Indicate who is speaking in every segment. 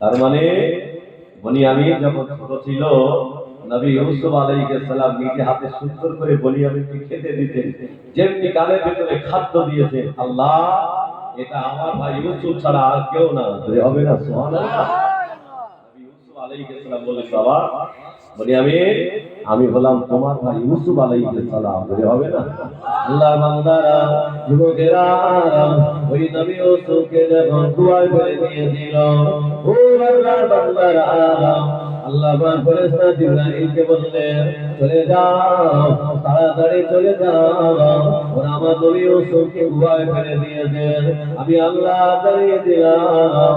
Speaker 1: তার মানে বনি আমি যখন ছোট ছিল নবী ইউসুফ আলাইহিস সালাম নিজে হাতে সুন্দর করে বলি আমিকে খেতে দিতেন যেমনি কানের ভিতরে খাদ্য দিয়েছেন আল্লাহ, এটা আমার ভাই ইউসুফ ছাড়া আর কেউ না। হবে না নবী আমি হলাম তোমার ভাই ইউসুফ আলাইহিস সালাম। বলে, হবে না? আল্লাহ বান্দারা, যুবকেরা, ওই নবী ইউসুফকে যখন দুয়ার করে দিয়ে দিল, ও আল্লাহর বান্দারা, আল্লাহ পাক ফেরেশতা জিবরাইলকে বললেন, চলে যাও, তাড়াতাড়ি চলে যাও। ওরা আমার নবী ইউসুফকে গুহায় ফেলে দিয়েছেন আমি আল্লাহ দাঁড়িয়ে দিলাম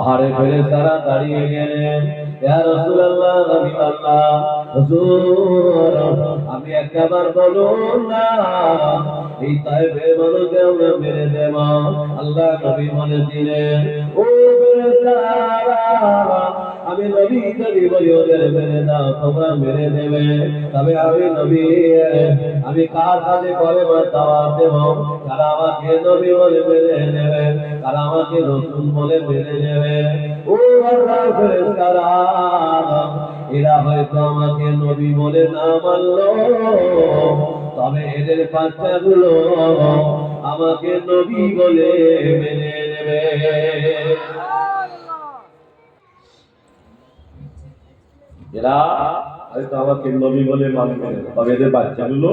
Speaker 1: পাহাড়ে ফেলে তারা দাঁড়িয়ে গেলেন। আমি একবার বলুন না, এই তাইফের মানুষকে দেব। আল্লাহ নবী বলেছিলেন ও আমি নবী যদি বলি ওদের মেরে দাও, তোমরা মেরে দেবে। তবে আমি নবী, আমি কার কাছে করে দাওয়া দেব? তারা আমাকে নবী বলে মেরে নেবে তারা আমাকে রসুল বলে মেরে নেবে। ও এরা হয়তো আমাকে নবী বলে না মানলো। তবে এদের বাচ্চাগুলো আমাকে নবী বলে মেনে নেবে। এরা হয়তো আমাকে নবী বলে মানবে। তবে এদের বাচ্চাগুলো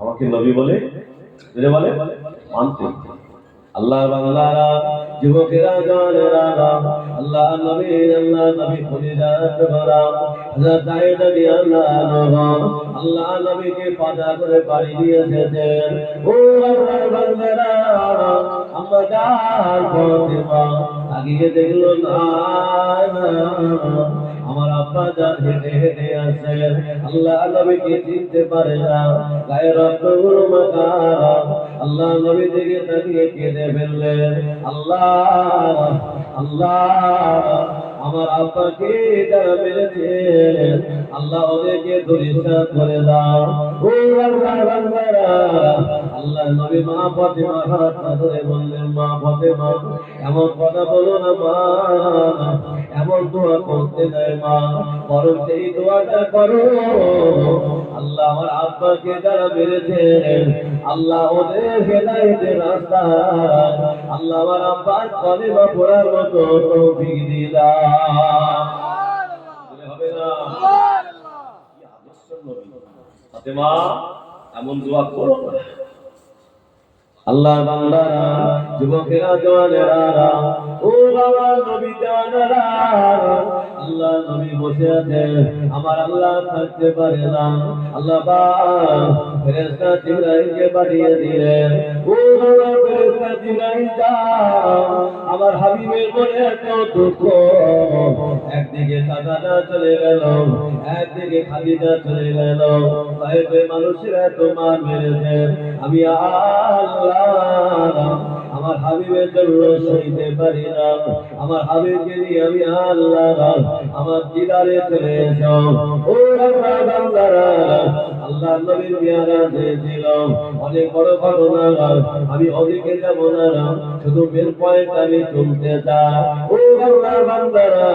Speaker 1: আমাকে নবী বলে বলে মানতে। আল্লাহ বাংলারা যুবকেরা জনেরা আল্লাহ নবী আল্লাহ নবী খুলিদাত ভরা হযরত নবী আল্লাহ নবী আল্লাহ নবীকে পাতা করে পাড়ি দিয়েছেন ও আল্লাহ বাংলারা আমরা যার ফাতিমা আগিয়ে দেখল না আমার আব্বা যান হেঁটে হেঁটে আসে আল্লাহ নবীকে চিনতে পারে না গায়ে রক্তগুলো মাখা আল্লাহ নবী দিকে তাকিয়ে কেঁদে ফেললেন, আল্লাহ আল্লাহ, আমার আব্বাকে যারা মেরেছে আল্লাহ ওদেরকে ধরিষ্ঠা করে দাও। আল্লাহ নবী মা ফাতেমা হাত ধরে বললেন, মা ফাতেমা, এমন কথা বলো না মা, এমন দোয়া করতে দেয় মা, বরং সেই দোয়াটা করো। আল্লাহ আমার আব্বাকে যারা মেরেছে আল্লাহ ওদের হেদায়েতের রাস্তা। আল্লাহ আমার আব্বার পড়ার মতো তৌফিক দিলা। বান্দারা যুবকেরা জওয়ানেরা আমার আল্লাহ থাকতে পারে না। আল্লাহ আমার হাবিবের মনে এত দুঃখ। একদিকে চলে গেল, একদিকে খাদিজা চলে গেল। সাহেবের মানুষেরা মেরেছে। আমি আল্লাহ হাবিবের জন্য পারি না। আমার হাবিবকে নিয়ে আমি আল্লাহ, আমার দিদারে চলে যাও ও বান্দারা আল্লাহ নবীর পেয়ারা চেয়েছিল অনেক বড় ঘটনা আমি ওদিকে যাব না শুধু মেন পয়েন্ট আমি তুলতে চাই। ও আল্লাহ বান্দারা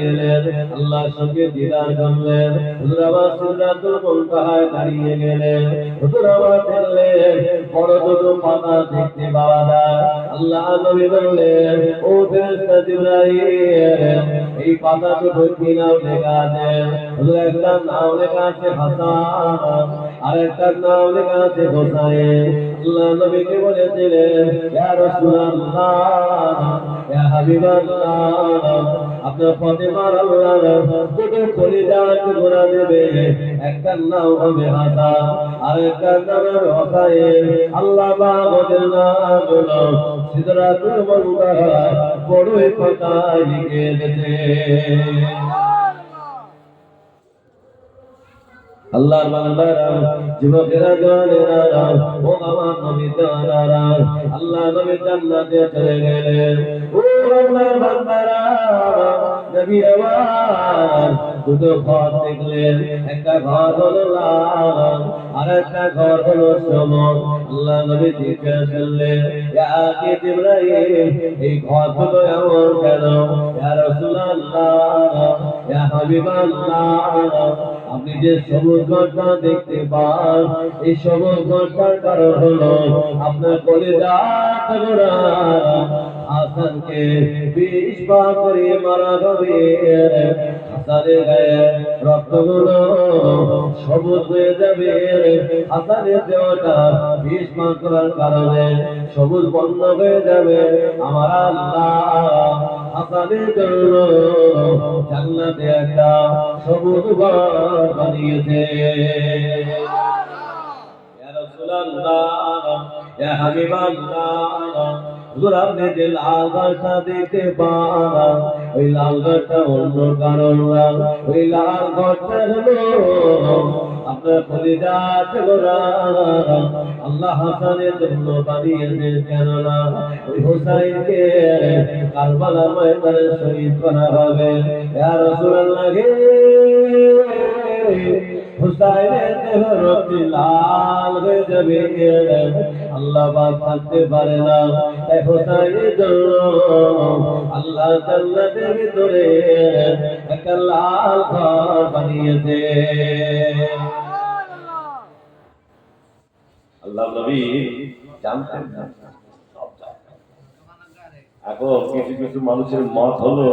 Speaker 1: গেলেন। আল্লাহর সঙ্গে দিদার করলেন। হুজুর আবার সিদ্ধাতুল মুনতাহায় দাঁড়িয়ে গেলেন। হুজুর দেখলেন, বড় দুটো পাতা দেখতে পাওয়া যায়। আল্লাহ নবী বললেন, ও ফেরেশতা জিবরাইল, এই পাতা দুটো কি নাম লেখা হুজুর, একটা নাম লেখা আছে হাসান আরেকটার নাম লেখা আছে হোসাইন আল্লাহ নবীকে বলেছিলেন, ইয়া রাসূলুল্লাহ আপনার ফাতেমার আল্লাহ দুটো কলিজাকে গোনা দেবে। একটার নাম হবে হাসান আরেকটার নাম হবে হোসাইন আল্লাহ বাবাদের নামগুলো সিদরাতুল মুনতাহা বড়ই পাতায় লিখে দিয়েছে। আল্লাহর বান্দারা, যুবকেরা জওয়ানেরা ও আমার নবী তারারা আল্লাহ নবী জান্নাতে চলে গেলেন। ও আল্লাহর বান্দারা, নবী আমার দুটো ঘর দেখলেন। একটা ঘর হলো লাল, আর একটা ঘর হলো সমন আল্লাহ নবী জিজ্ঞাসা করলেন, ইয়া আকি জিবরাইল, এই ঘরগুলো এমন কেন? ইয়া রাসূলুল্লাহ, ইয়া হাবিবাল্লাহ আপনি যে সবুজ ঘরটা দেখতে পান, এই সবুজ ঘরটার কারণ হলো আপনার কলিজা হাসানকে বিষ পা করে মারা হবে। হাসানের গায়ে রক্তগুলো সবুজ হয়ে যাবে। হাসানের দেওয়াটা বিষ পা করার কারণে সবুজ বন্ধ হয়ে যাবে। আমার আল্লাহ হাসানের জন্য জান্নাতে একটা সবুজ ঘর বানিয়েছে। ইয়া রাসূলুল্লাহ, ইয়া হাবিবাল্লাহ, হুজুর আপনি যে লাল গাছটা দেখতে ওই লাল গাছটা অন্য কারণ ওই লাল গাছটা হলো আপনার আল্লাহ হাসানের জন্য বানিয়েছেন কেননা ওই হোসাইনকে কারবালার ময়দানে শহীদ করা হবে। ইয়া রাসূলুল্লাহ হে হুসাইনের দেহ রক্তে লাল হয়ে যাবে। আল্লাহ পাক থাকতে পারে না। তাই হুসাইনের জন্য আল্লাহ জান্নাতের ভিতরে একটা লাল বানিয়েছে।
Speaker 2: আল্লাহ নবী জানতেন না। এখন কিছু কিছু মানুষের মত হলো